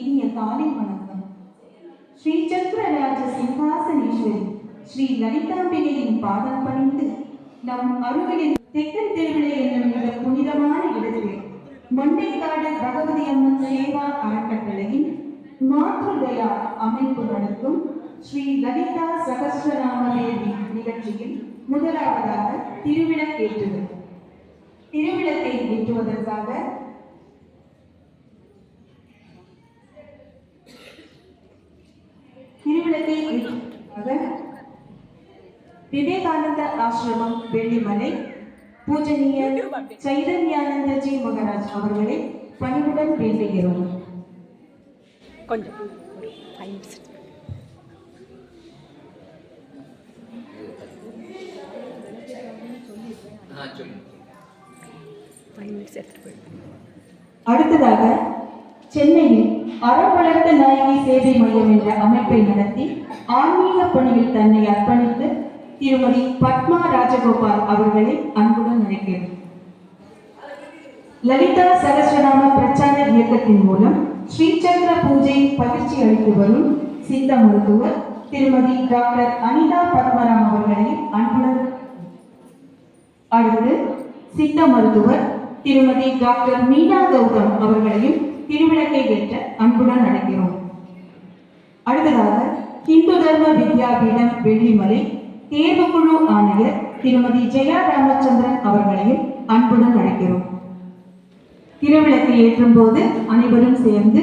இனிய காலை வணக்கம். ஸ்ரீ சக்கரராஜ சிங்காசனேஸ்வரி ஸ்ரீ லலிதாம்பிகையின் பாதம் பணிந்து நம் அருகில் தெக்கன் திருவிழை என்னும் மிக புனிதமான இடத்திலே மண்டைக்காடு பகவதி அம்மன் சேவா அறக்கட்டளையின் மாத்ருதயா அமைப்பு நடத்தும் ஸ்ரீ லலிதா சகஸ்ரநாமதேவி நிகழ்ச்சியில் முதலாவதாக திருவிளக்கேற்றுதல். திருவிளக்கை ஏற்றுவதற்காக விவேகானந்த വിവേകാനന്ദ ആശ്രമം വെള്ളിമലൈ பூஜனீய சைதன்யானந்தஜி மகாராஜ் அவர்களை பணிவுடன் பேசுகிறோம் கொஞ்சம். அடுத்ததாக சென்னையில் அறம் வளர்த்த நாயகி சேவை மையம் என்ற அமைப்பை நடத்தி ஆன்மீக பணியில் தன்னை அர்ப்பணித்து திருமதி பத்மா ராஜகோபால் அவர்களை அன்புடன் நினைக்கிறேன் லலிதா சகஸ்ரநாம பிரச்சார இயக்கத்தின் மூலம் ஸ்ரீசந்திர பூஜை பயிற்சி அளித்து வரும் சித்த மருத்துவர் திருமதி டாக்டர் அனிதா பத்மராம் அவர்களை அன்புடன் அடுத்து சித்த மருத்துவர் திருமதி டாக்டர் மீனா கௌதம் அவர்களையும் திருவிளக்கை ஏற்ற அன்புடன் அழைக்கிறோம். அடுத்ததாக இந்து தர்ம வித்யாபீடம் வெள்ளிமலை தேர்வுக்குழு ஆணையர் திருமதி ஜெயா ராமச்சந்திரன் அவர்களையும் அன்புடன் அழைக்கிறோம். திருவிளக்கை ஏற்றும் போது அனைவரும் சேர்ந்து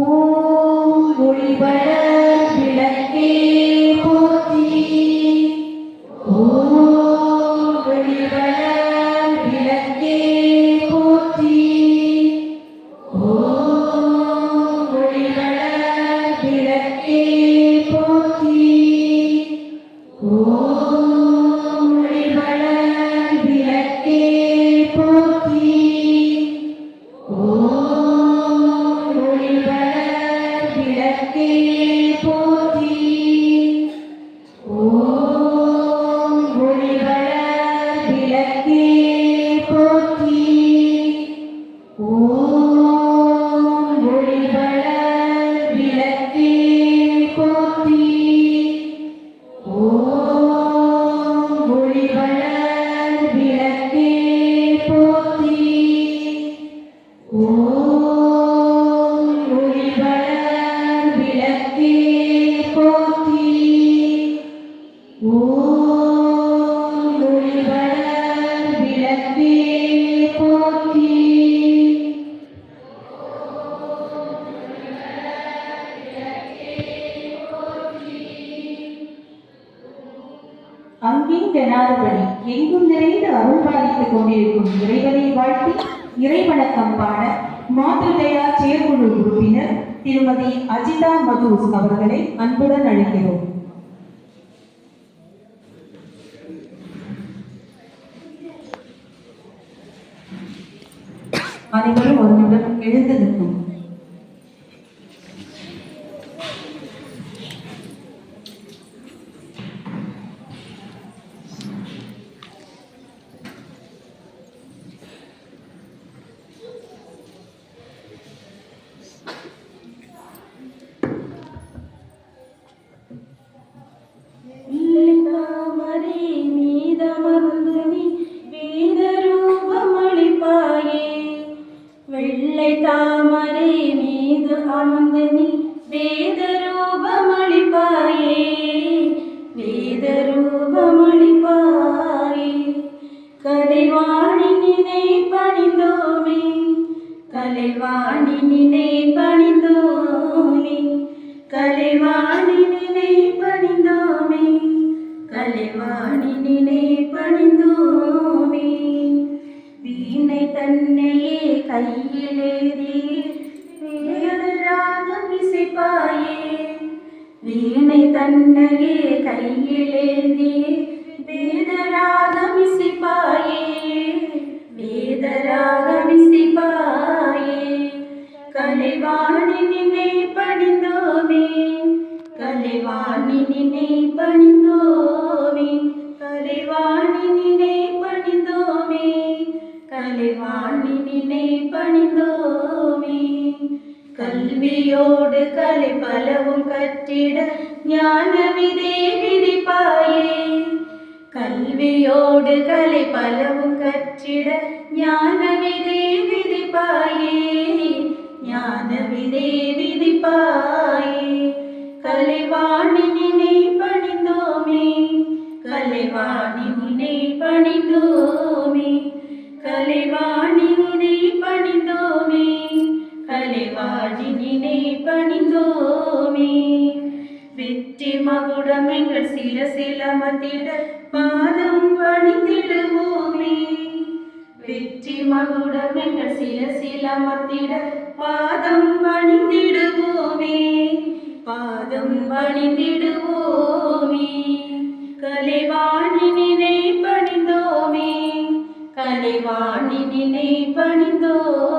ஓம் ஒளிவளர் அங்கிங் தெனாதபடி எங்கும் நிறைந்து அருள் பாதித்துக் கொண்டிருக்கும் இறைவனை வாழ்த்தி இறைவணக்கம் பாட மாதృதயா செயற்குழு உறுப்பினர் திருமதி அஜிதா மதுஸ் அவர்களை அன்புடன் அழைக்கிறோம். அனைவரும் ஒரு நிமிடம் எழுந்து நிற்கும். வேதரூபமளிப்பாயே கலைவாணி நினை பணிந்தோமே கலைவாணி நினை பணிந்தோமே கலைவாணி நினை பணிந்தோமே கலைவாணி நினை பணிந்தோமே வீணை தன்னையே வீணை தன்னையே கையிலேந்தி വിധിയോട് കലി ഫലവും കറ്റിട ജ്ഞാനവിധേ വിധിപ്പായേ കൽവിയോട് കലി ഫലവും കറ്റിട ജ്ഞാനവിധേ വിധിപ്പായേ ജ്ഞാനവിധേ வெற்றி மகுடம் சில சிலமத்திட பாதம் பணிந்திடுவோமே. வெற்றி மகுடம் எங்கள் சில சிலமத்திட பாதம் பணிந்திடுவோமே. பாதம் பணிந்திடுவோமே. கலைவாணி நினை பணிந்தோமே கலைவாணி நினை பணிந்தோமே